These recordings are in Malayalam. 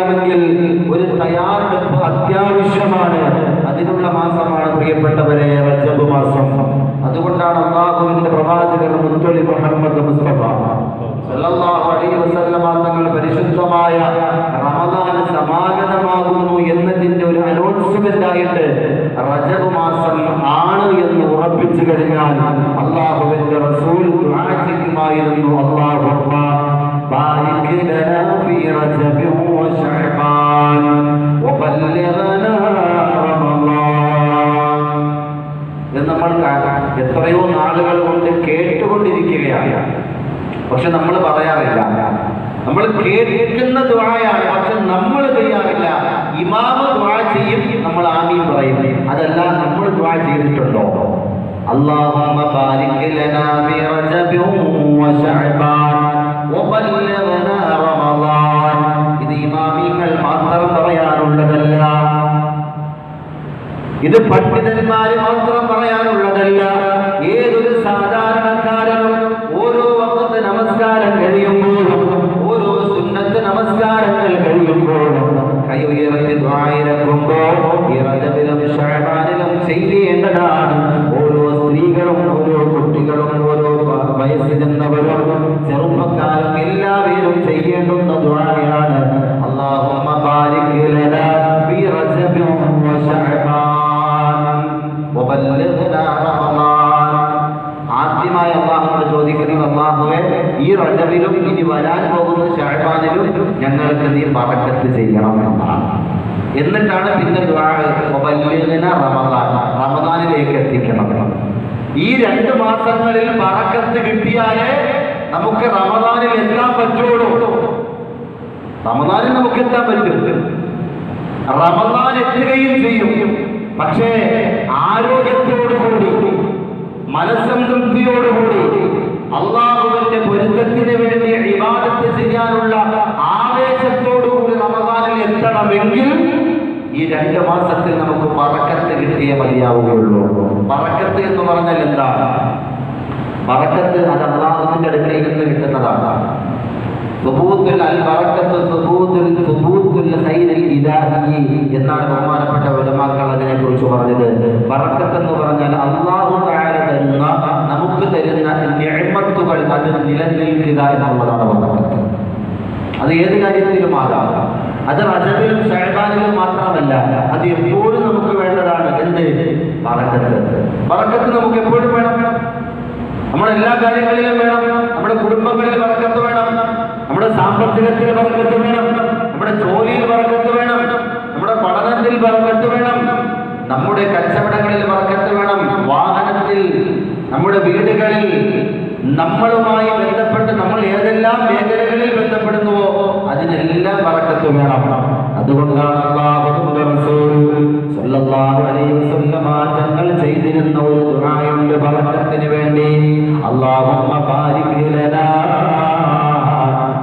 ചെയ്യണമെങ്കിൽ ഒരു തയ്യാറെടുപ്പ് അത്യാവശ്യമാണ്. അതിനുള്ള മാസമാണ് പ്രിയപ്പെട്ടവരെ റജബ് മാസം. അതുകൊണ്ടാണ് അള്ളാഹുവിന്റെ പ്രവാചകൻ മുത്തൊളി മുഹമ്മദ് മുസ്തഫ തങ്ങൾ പരിശുദ്ധമായ റമദാൻ സമാഗതമാകുന്നു എന്നതിന്റെ ഒരു അനൗൺസ്മെന്റ് ആയിട്ട് റജബ് മാസം ആണ് എന്ന് ഉറപ്പിച്ചു കഴിഞ്ഞാൽ അള്ളാഹുവിന്റെ റസൂൽ ചെയ്യുമായിരുന്നു. ലനാ ഫീ കേട്ടുകൊണ്ടിരിക്കുകയാണ് പക്ഷെ നമ്മൾ പറയാറില്ല നമ്മൾ കേൾക്കുന്ന ദ്വായാണ് പക്ഷെ നമ്മൾ ചെയ്യാറില്ല ഇമാമ ദ്വാ ചെയ്യും നമ്മൾ ആമീൻ പറയും അതല്ല നമ്മൾ ദ്വാ ചെയ്തിട്ടുണ്ടോ اللهم بارك لنا في رجب وشعبان وبلغنا رمضان ഇത് ഇമാമിങ്ങൾ മാത്രം പറയാനുള്ളതല്ല ഇത് പണ്ഡിതന്മാര് മാത്രം പറയാനുള്ളതല്ല മാസങ്ങളിൽ പറക്കത്ത് കിട്ടിയാലേ നമുക്ക് റമദാനിൽ എത്താൻ പറ്റുള്ളൂ. റമദാനിൽ നമുക്ക് എത്താൻ പറ്റും. റമദാൻ എത്തുകയും ചെയ്യും. പക്ഷേ ആരോഗ്യത്തോടുകൂടി മനസ്സംതൃപ്തിയോടുകൂടി അള്ളാഹുവിന്റെ പൊരുത്തത്തിന് വേണ്ടി വിവാദത്തെ ചെയ്യാനുള്ള ആവേശത്തോടുകൂടി റമദാനിൽ എത്തണമെങ്കിൽ ഈ രണ്ട് മാസത്തിൽ നമുക്ക് പറക്കത്ത് കിട്ടിയേ മതിയാവുകയുള്ളൂ. പറക്കത്ത് എന്ന് പറഞ്ഞാൽ എന്താണ്? പറക്കത്ത് അത് അള്ളാഹുവിന്റെ അടുക്കൽ നിന്ന് കിട്ടുന്നതാണ്. ബറക്കത്ത് എന്നാണ് ബഹുമാനപ്പെട്ട ഉലമാക്കൾ അതിനെ കുറിച്ച് പറഞ്ഞത്. ബറക്കത്ത് എന്ന് പറഞ്ഞാൽ അള്ളാഹു തരുന്ന നമുക്ക് തരുന്ന നിഅമത്തുകൾ അത് നിലനിൽക്കുക എന്നുള്ളതാണ് ബറക്കത്ത്. അത് ഏത് കാര്യത്തിലും ആകാം. അത് റജബിലും ഷഹബാനിലും മാത്രമല്ല അത് എപ്പോഴും നമുക്ക് വേണ്ടതാണ്. എന്ത്? ബറക്കത്ത്. ബറക്കത്ത് നമുക്ക് എപ്പോഴും വേണം. നമ്മുടെ എല്ലാ കാര്യങ്ങളിലും വേണം. നമ്മുടെ കുടുംബങ്ങളിൽ വർക്കത്ത് വേണം. നമ്മുടെ സാമ്പത്തികത്തിൽ വർക്കത്ത് വേണം. നമ്മുടെ ജോലിയിൽ വർക്കത്ത് വേണം. നമ്മുടെ പഠനത്തിൽ വർക്കത്ത് വേണം. നമ്മുടെ കച്ചവടങ്ങളിൽ വർക്കത്ത് വേണം. വാഹനത്തിൽ നമ്മുടെ വീടുകളിൽ നമ്മളുമായി ബന്ധപ്പെട്ട് നമ്മൾ ഏതെല്ലാം മേഖലകളിൽ ബന്ധപ്പെടുന്നുവോ അതിനെല്ലാം വറക്കത്ത് വേണം. അതുകൊണ്ടാണ് തങ്ങൾ ചെയ്തിരുന്ന ഒരു ദുആയുണ്ട്. വറക്കത്തിന് വേണ്ടി اللهم بارك لنا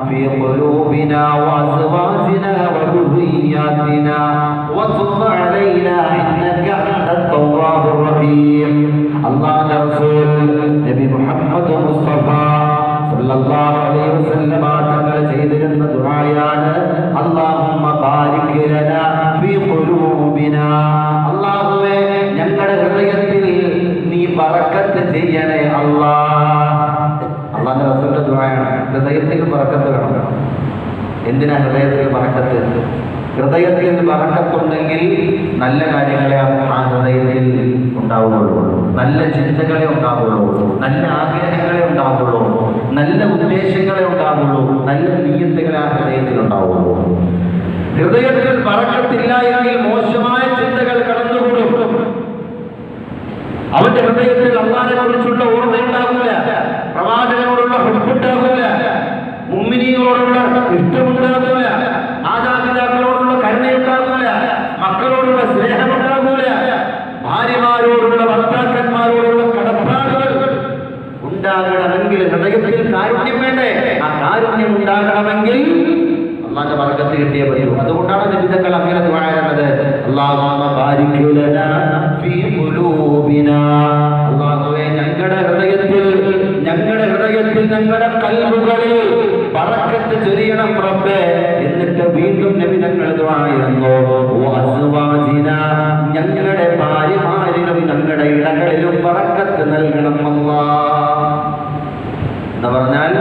في قلوبنا وزرنا നല്ല കാര്യങ്ങളെ ആ ഹൃദയത്തിൽ ഉണ്ടാവുകയുള്ളൂ. നല്ല ചിന്തകളെ ഉണ്ടാവുള്ളൂ. നല്ല ആഗ്രഹങ്ങളെ ഉണ്ടാവുള്ളൂ. നല്ല ഉദ്ദേശങ്ങളെ ഉണ്ടാവുള്ളൂ. നല്ല നീയത്തുകളെ ആ ഹൃദയത്തിൽ ഉണ്ടാവുള്ളൂ. ഹൃദയത്തിൽ പറക്കത്തില്ല എങ്കിൽ മോശമായ ചിന്തകൾ കടന്നുകൂടും. അവന്റെ ഹൃദയത്തിൽ അള്ളാഹിനെ കുറിച്ചുള്ള ഓർമ്മ ഉണ്ടാകില്ല പ്രവാചകനോടുള്ള ഹുബുണ്ടാകില്ല മുമ്മിനിയോടുള്ള ഇഷ്ടമുണ്ടാകില്ല കാരുണ്യം ഉണ്ടാകണമെങ്കിൽ അള്ളാന്റെ വർഗത്ത് കിട്ടിയേ പറ്റൂ. അതുകൊണ്ടാണ് നിബിധങ്ങൾ അങ്ങനെ ദ്വാരുന്നത് അള്ളാഹ് ബാരിക് ലനാ ഫീ ഖുലൂബിനാ അള്ളാഹുവേ ഞങ്ങളുടെ ഹൃദയത്തിൽ ഞങ്ങളുടെ ഹൃദയത്തിൽ ഞങ്ങളുടെ കൽബുകളിൽ പറക്കത്ത് ചൊരിയണം റബ്ബേ എന്ന് എന്നിട്ട് വീണ്ടും നബിതങ്ങൾ ദ്വായിരുന്നു ഞങ്ങളുടെ ഭാര്യമാരിലും ഞങ്ങളുടെ ഇടങ്ങളിലും പറക്കത്ത് നൽകണം അല്ലാ എന്ന് പറഞ്ഞാൽ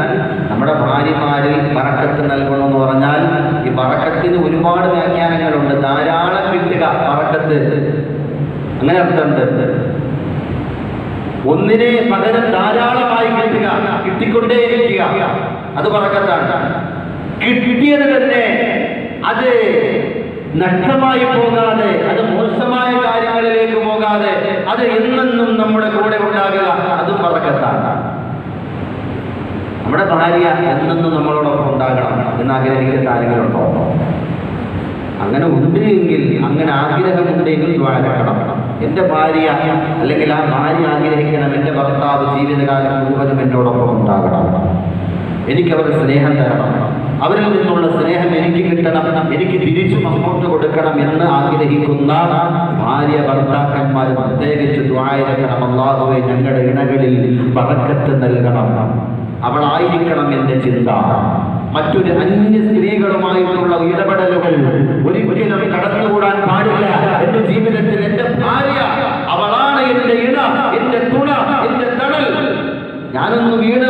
നമ്മുടെ ഭാര്യമാരിൽ പറക്കത്ത് നൽകണമെന്ന് പറഞ്ഞാൽ ഈ പറക്കത്തിന് ഒരുപാട് വ്യാഖ്യാനങ്ങളുണ്ട് ധാരാളം കിട്ടുക പറക്കത്ത് അങ്ങനെ അർത്ഥമുണ്ട് ഒന്നിനെ പകരം ധാരാളമായി കിട്ടുക കിട്ടിക്കൊണ്ടേയിരിക്കുക. അത് പറക്കത്താണ് കിട്ടിയത് തന്നെ അത് നഷ്ടമായി പോകാതെ അത് മോശമായ കാര്യങ്ങളിലേക്ക് പോകാതെ അത് എന്നെന്നും നമ്മുടെ കൂടെ ഉണ്ടാകുക അത് പറക്കത്താണ് നമ്മുടെ ഭാര്യ എന്നെന്നും നമ്മളോടൊപ്പം ഉണ്ടാകണം എന്ന് ആഗ്രഹിക്കുന്ന കാര്യങ്ങളുണ്ടോ? അങ്ങനെ ഉണ്ട് എങ്കിൽ അങ്ങനെ ആഗ്രഹമുണ്ടെങ്കിൽ ദ്വാരക്കണം എന്റെ ഭാര്യ അല്ലെങ്കിൽ ആ ഭാര്യ ആഗ്രഹിക്കണം എന്റെ ഭർത്താവ് ജീവിതകാലം മുഴുവനും എന്നോടൊപ്പം ഉണ്ടാകണം. എനിക്കവർ സ്നേഹം തരണം. അവരിൽ നിന്നുള്ള സ്നേഹം എനിക്ക് കിട്ടണം എനിക്ക് തിരിച്ചു അങ്ങോട്ട് കൊടുക്കണം എന്ന് ആഗ്രഹിക്കുന്ന ഭാര്യ ഭർത്താക്കന്മാർ പ്രത്യേകിച്ച് ദ്വായക്കണം അള്ളാഹുവെ ഞങ്ങളുടെ ഇണകളിൽ പറക്കത്ത് നൽകണം. അവളായിരിക്കണം എന്റെ ചിന്ത. മറ്റൊരു അന്യ സ്ത്രീകളുമായിട്ടുള്ള ഇടപെടലുകൾ ഒരിക്കലും കടന്നുകൂടാൻ പാടില്ല എന്റെ ജീവിതത്തിൽ എന്റെ ഭാര്യ അവളാണ് എന്റെ ഇണ എന്റെ തുണ എന്റെ തണൽ. ഞാനൊന്ന് വീണു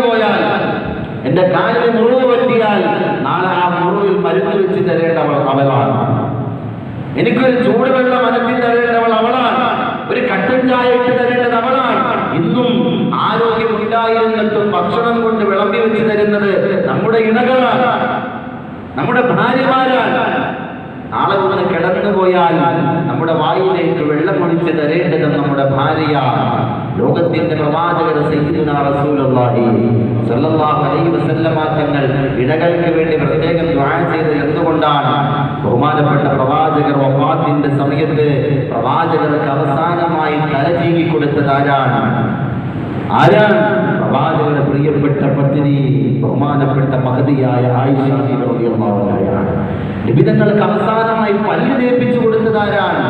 ഭാര്യമാരാണ് നാളെ ഒന്ന് കിടന്നു പോയാൽ നമ്മുടെ വായിലേക്ക് വെള്ളം ഒഴിച്ച് തരേണ്ടത് നമ്മുടെ ഭാര്യയാണ് ലോകത്തിന്റെ പ്രവാചകർ തങ്ങൾ ഇടകൾക്ക് വേണ്ടി പ്രത്യേകം ദുആ ചെയ്തത് എന്തുകൊണ്ടാണ് ബഹുമാനപ്പെട്ട പ്രവാചകർ വഫാത്തിന്റെ സമയത്ത് പ്രവാചകർക്ക് അവസാനമായി തലചീകി കൊടുത്തത് ആരാണ്? ആരാണ് പ്രവാചകരുടെ പ്രിയപ്പെട്ട പത്നി ബഹുമാനപ്പെട്ട മഹതിയായ ആയിഷ റളിയല്ലാഹു അൻഹയാണ് നിബിതങ്ങൾക്ക് അവസാനമായി പല്ല് തേപ്പിച്ചു കൊടുത്തതാരാണ്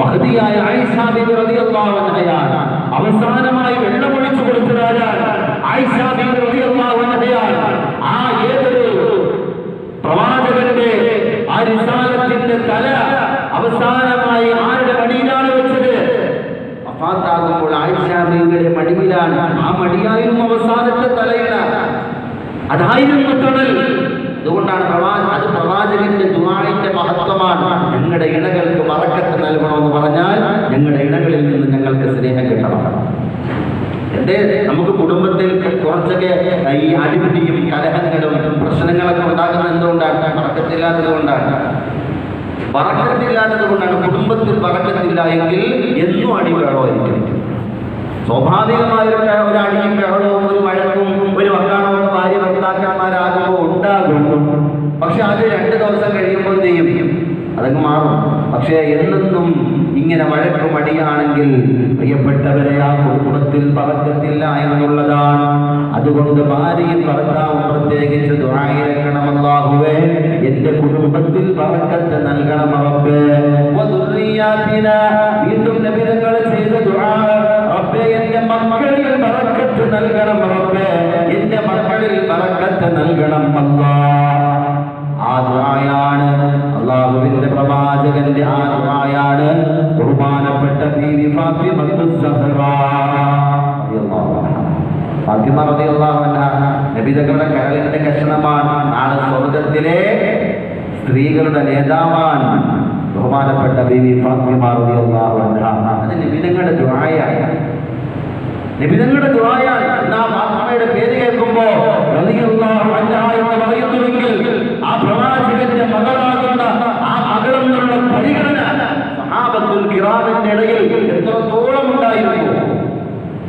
മഹതിയായ ആയിഷ ബിബി റളിയല്ലാഹു അൻഹയാണ് അവസാനമായി വെള്ളമൊഴിച്ചു കൊടുത്തതാരാണ് ആയിഷ ബിബി റളിയല്ലാഹു അൻഹയാണ് ആ ഏതൊരു പ്രവാചകന്റെ ആ റിസാലത്തിന്റെ തല അവസാനമായി ആരുടെ മടിയിലാണ് വെച്ചത് വഫാത്താകുമ്പോൾ ആയിഷ മടിവിലാണ് ആ മടിയായിരുന്നു അവസാനത്തെ തലയില. അതായിരുന്നു തണൽ. അതുകൊണ്ടാണ് പ്രവാ അത് പ്രവാചകന്റെ ദുആഇന്റെ മഹത്വമാണ്. ഞങ്ങളുടെ ഇണകൾക്ക് മറക്കത്ത് നൽകണമെന്ന് പറഞ്ഞാൽ ഞങ്ങളുടെ ഇണകളിൽ നിന്ന് ഞങ്ങൾക്ക് സ്നേഹം കിട്ടണം. എന്റെ നമുക്ക് കുടുംബത്തിൽ കുറച്ചൊക്കെ ഈ അടിപിടിയും കലഹങ്ങളും പ്രശ്നങ്ങളൊക്കെ ഉണ്ടാകുന്നത് എന്തുകൊണ്ടാണ്? മറക്കത്തില്ലാത്തത് കൊണ്ടാണ്. പറക്കത്തില്ലാത്തത് കൊണ്ടാണ് കുടുംബത്തിൽ പറക്കത്തില്ല എങ്കിൽ എന്നും അടി വേണമായിരിക്കും സ്വാഭാവികമായ ഒരു അടിയും ബഹളവും ഒരു വഴക്കും ഒരു വക്കാണവും ഭാര്യ ഭർത്താക്കന്മാരാകുമ്പോൾ ഉണ്ടാകും. പക്ഷെ അത് രണ്ട് ദിവസം കഴിയുമ്പോൾ ചെയ്യും? അതങ്ങ് മാറും. പക്ഷേ എന്നെന്നും ഇങ്ങനെ വഴക്കും അടിയാണെങ്കിൽ പ്രിയപ്പെട്ടവരെ ആ കുടുംബത്തിൽ പറക്കത്തില്ല എന്നുള്ളതാണ്. അതുകൊണ്ട് ഭാര്യയും ഭർത്താവും പ്രത്യേകിച്ച് ദുആയിരക്കണമല്ലാഹുവേ എന്റെ കുടുംബത്തിൽ പറക്കത്ത് നൽകണം റബ്ബേ. വീണ്ടും നബിതങ്ങൾ ചെയ്ത റബ്ബേ എന്റെ മക്കളിൽ പറക്കത്ത് നൽകണം റബ്ബേ. എന്റെ മക്കളിൽ പറക്കത്ത് നൽകണം അല്ലാ ആ ദുആയാണ് അള്ളാഹുവിന്റെ പ്രവാചകന്റെ ആ ദുആയാണ് ബഹുമാനപ്പെട്ട ബീവി ഫാത്തിമത്തു സഹറ. ഫാത്തിമ റളിയല്ലാഹു അൻഹ നബിതങ്ങളുടെ കരളിന്റെ കഷണമാണ്. നാളെ സ്വർഗത്തിലെ സ്ത്രീകളുടെ നേതാവാണ് ബഹുമാനപ്പെട്ട ബീവി ഫാത്തിമ റളിയല്ലാഹു അൻഹ. അത് നബിതങ്ങളുടെ എന്നാ നിബിതങ്ങളുടെ എന്നാ ഫാത്തിമയുടെ പേര് കേൾക്കുമ്പോ റളിയല്ലാഹു അൻഹ എന്ന് പറയുന്നുവെങ്കിൽ ആ പ്രവാചകന്റെ മകളാകുന്ന ആ മകളെന്നുള്ള പരിഗണന സഹാബത്തുൽ കിറാമിന്റെ ഇടയിൽ എത്രത്തോളം ഉണ്ടായിരുന്നു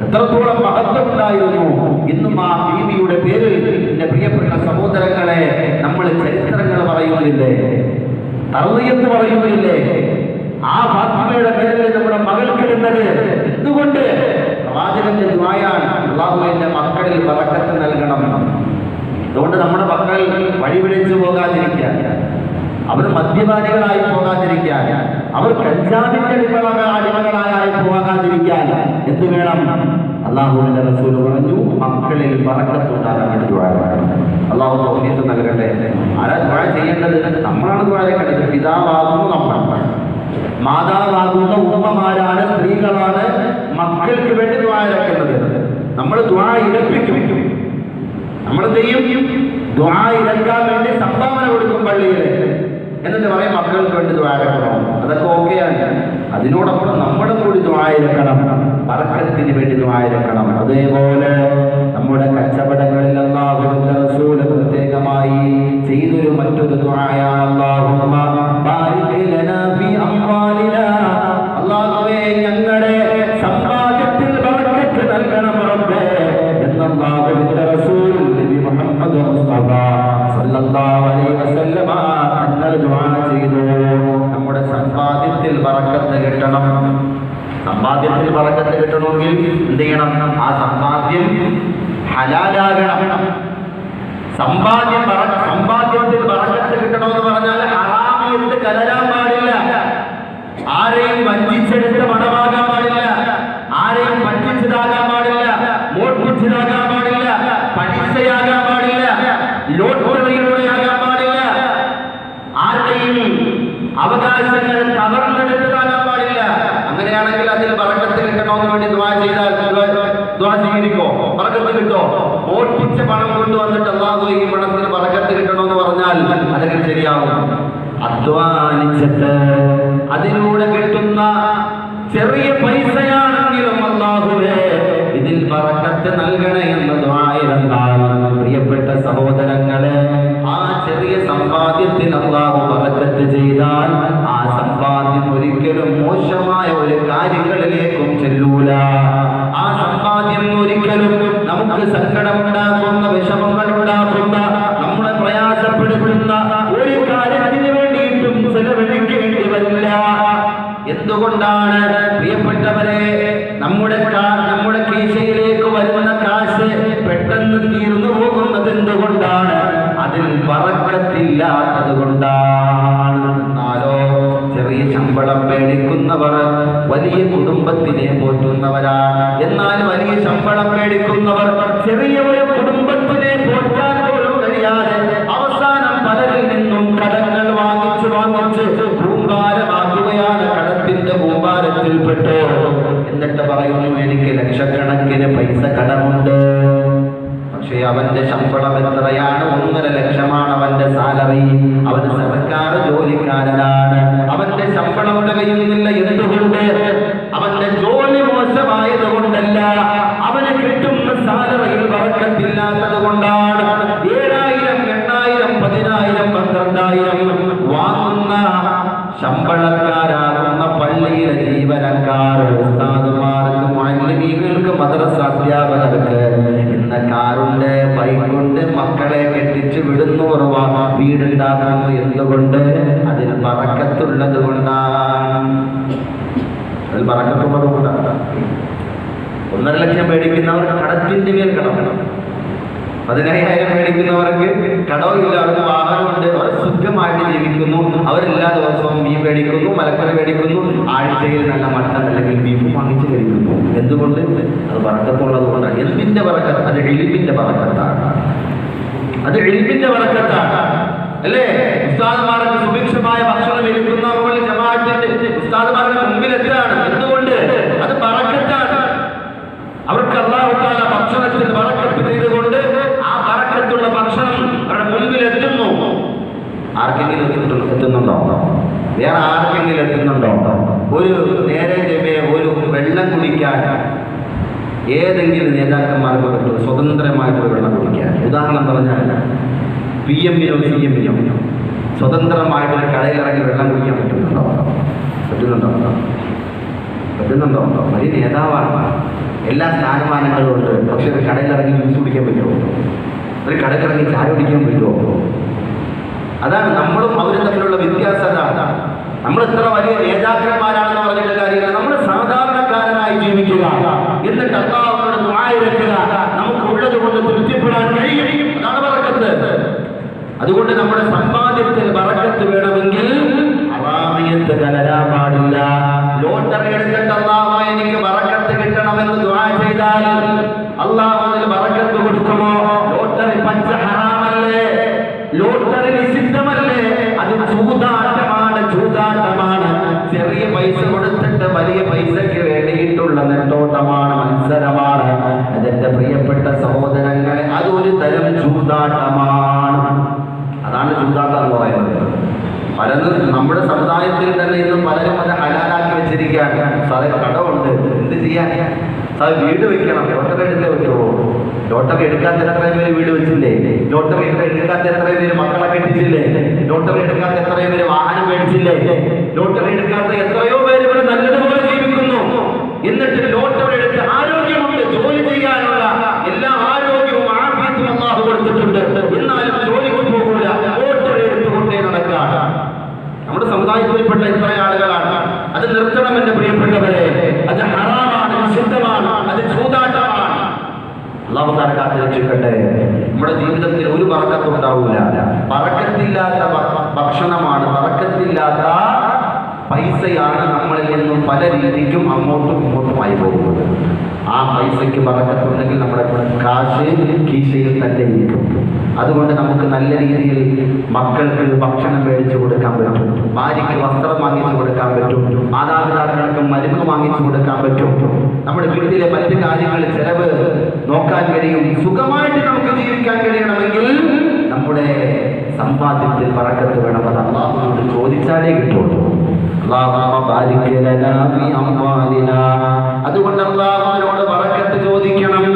എത്രത്തോളം മഹത്വം ഉണ്ടായിരുന്നു ഇന്നും ആ ബീവിയുടെ പേരിൽ എന്റെ പ്രിയപ്പെട്ട സഹോദരങ്ങളെ നമ്മൾ ചരിത്രങ്ങൾ പറയുന്നില്ലേ തറുതിയെന്ന് പറയുന്നില്ലേ? ആ ഫാത്തിമയുടെ പേരിൽ നമ്മുടെ മകൾക്കിടുന്നത് എന്തുകൊണ്ട്? പ്രവാചകന്റെ ദ്വായാണ് അള്ളാഹു എന്റെ മക്കളിൽ പറക്കത്ത് നൽകണം. അതുകൊണ്ട് നമ്മുടെ മക്കൾ വഴിപിടിച്ചു പോകാതിരിക്കാൻ അവർ മദ്യപാനികളായി പോകാതിരിക്കാൻ അവർ കഞ്ചാവിന്റെ അടിമകള അടിമകളായി പോകാതിരിക്കാൻ എന്ത് വേണം? അള്ളാഹുവിന്റെ റസൂൽ പറഞ്ഞു മക്കളിൽ പറക്കത്തുണ്ടാകാൻ വേണ്ടി ദ്വാ വേണം. അള്ളാഹു തോന്നിയത് നൽകട്ടെ. ആരാ ദ്വാര ചെയ്യേണ്ടത്? നമ്മളാണ് ദ്വാര കണ്ടത് പിതാവാകുന്നു നമ്മൾ. മാതാവാകുന്ന ഉമ്മമാരാണ് സ്ത്രീകളാണ് മക്കൾക്ക് വേണ്ടി ദ്വാരക്കുന്നത് നമ്മൾ ദ്വാ ഇരപ്പിക്കും നമ്മൾ ചെയ്യും? ദ്വാ ഇരക്കാൻ വേണ്ടി സംഭാവന കൊടുക്കും പള്ളിയിൽ. എന്നിട്ട് പറയും മക്കൾക്ക് വേണ്ടി ദ്വാരക്കണം അതൊക്കെ ഓക്കെയാണ്. അതിനോടൊപ്പം നമ്മുടെ കൂടി ദ്വാ ഇറക്കണം പറക്കത്തിന് വേണ്ടി ദ്വാ അതേപോലെ നമ്മുടെ കച്ചവടങ്ങളിൽ അള്ളാഹുവിന്റെ റസൂൽ പ്രത്യേകമായി ചെയ്തൊരു മറ്റൊരു ഞങ്ങളുടെ ബർക്കത്ത് നൽകണം റബ്ബേ റസൂൽ നബി മുഹമ്മദ് അലൈഹി വസല്ലമ ദുആ ചെയ്തു. നമ്മുടെ സമ്പാദ്യത്തിൽ ബർക്കത്ത് കിട്ടണം. സമ്പാദ്യത്തിൽ പറഞ്ഞത് കിട്ടണമെങ്കിൽ എന്ത് ചെയ്യണം? ആ സമ്പാദ്യം ഹലാലാകണം. സമ്പാദ്യം പറ- സമ്പാദ്യത്തിൽ അങ്ങനെയാണെങ്കിൽ അതിൽ പറക്കത്ത് കിട്ടണമെന്ന് വേണ്ടി ദ്വാ ചെയ്താൽ മോശമായ ഒരു കാര്യങ്ങളിലേക്കും ചെല്ലൂല. ആ സമ്പാദ്യം ഒരിക്കലും നമുക്ക് സങ്കടമുണ്ടാക്കുന്ന വിഷമങ്ങൾ ഉണ്ടാക്കുന്ന हिम्मत भी दें बहुत ദിവസവും ബീഫ് മേടിക്കുന്നു മലക്കറി മേടിക്കുന്നു ആഴ്ചയിൽ നല്ല മട്ടൻ അല്ലെങ്കിൽ ബീഫ് വാങ്ങിച്ച് കഴിക്കുന്നു. എന്തുകൊണ്ട്? അത് വറക്കത്തുള്ളത് കൊണ്ടാണ് എൽബിന്റെ വറക്കത്ത് അത് എളിപ്പിന്റെ വറക്കത്താണ്. അത് എളിപ്പിന്റെ വറക്കത്താണ്. അല്ലേ? ഉസ്താദുമാർക്ക് സുഭിക്ഷമായ ഭക്ഷണം എടുക്കുന്നവർ ജമാഅത്തിന്റെ ഉസ്താദുമാരുടെ മുമ്പിലെത്താണ് എന്തുകൊണ്ട് ആർക്കെങ്കിലും എത്തുന്നു- എത്തുന്നുണ്ടോ വേറെ ആർക്കെങ്കിലും എത്തുന്നുണ്ടോ ഒരു നേരെ ചെവ്വേ ഒരു വെള്ളം കുടിക്കാൻ ഏതെങ്കിലും നേതാക്കന്മാർക്ക് പറ്റും സ്വതന്ത്രമായിട്ട് വെള്ളം കുടിക്കാൻ. ഉദാഹരണം പറഞ്ഞാൽ പി എമ്മിനോ സി എമ്മിനോ സ്വതന്ത്രമായിട്ട് കടയിലിറങ്ങി വെള്ളം കുടിക്കാൻ പറ്റുന്നുണ്ടോ? പറ്റുന്നുണ്ടോ? പറ്റുന്നുണ്ടോ? വലിയ നേതാവാണ്. എല്ലാ സ്ഥാനമാനങ്ങളും ഉണ്ട്. പക്ഷെ ഒരു കടയിലിറങ്ങി ജ്യൂസ് കുടിക്കാൻ പറ്റുമോ? ഒരു കടയിലിറങ്ങി ചായ കുടിക്കാൻ പറ്റുമോ? അതാണ് നമ്മളും അവരും തമ്മിലുള്ള വ്യത്യാസം അതാണ്. നമ്മൾ എത്ര വലിയ നേതാക്കന്മാരാണെന്ന് പറഞ്ഞിട്ട് കാര്യമില്ല. നമ്മൾ സാധാരണക്കാരനായി ജീവിക്കുക. എന്നിട്ട് അള്ളാഹുവിനോട് വെക്കുക. നമുക്ക് ഉള്ളത് കൊണ്ട് തൃപ്തിപ്പെടാൻ കഴിയും. അതാണ് പറക്കത്ത് അതുകൊണ്ട് നമ്മുടെ സമ്പാദ്യത്തിൽ പറക്കത്ത് വേണമെങ്കിൽ അറാമിയത്ത് കലരാൻ ചെയ്യാൻ. വീട് വെക്കണം. ലോട്ടറി എടുത്തേ പറ്റുള്ളൂ. ലോട്ടറി എടുക്കാത്ത എത്ര പേര് വീട് വെച്ചില്ലേ? ലോട്ടറി എടുക്കാത്ത എത്ര പേര് മക്കളെ കെട്ടിച്ചില്ലേ ലോട്ടറി എടുക്കാത്ത എത്ര പേര് വാഹനം മേടിച്ചില്ലേ ലോട്ടറി എടുക്കാത്ത എത്രയോ ഇരിക്കും അതുകൊണ്ട് നമുക്ക് നല്ല രീതിയിൽ മക്കൾക്ക് ഭക്ഷണം മേടിച്ചു കൊടുക്കാൻ പറ്റും. ഭാര്യയ്ക്ക് വസ്ത്രം വാങ്ങിച്ചു കൊടുക്കാൻ പറ്റും. മാതാപിതാക്കൾക്ക് മരുന്ന് വാങ്ങിച്ചു കൊടുക്കാൻ പറ്റും. നമ്മുടെ വീട്ടിലെ മറ്റു കാര്യങ്ങൾ ചെലവ് നോക്കാൻ കഴിയും. സുഖമായിട്ട് നമുക്ക് ജീവിക്കാൻ കഴിയണമെങ്കിൽ നമ്മുടെ സമ്പാദ്യത്തിൽ പറക്കത്ത് വേണം. അത് അള്ളാഹുവിനോട് ചോദിച്ചാലേ കിട്ടുള്ളൂ. അതുകൊണ്ട് അള്ളാഹുവിനോട് പറക്കത്ത് ചോദിക്കണം.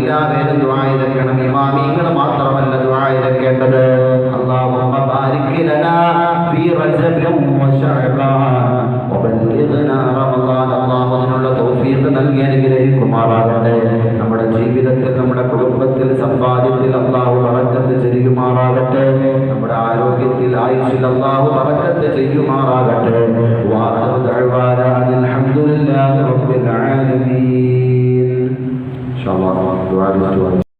ദ്വായിരക്കണം എല്ലാവരും ദ്വായിരക്കണം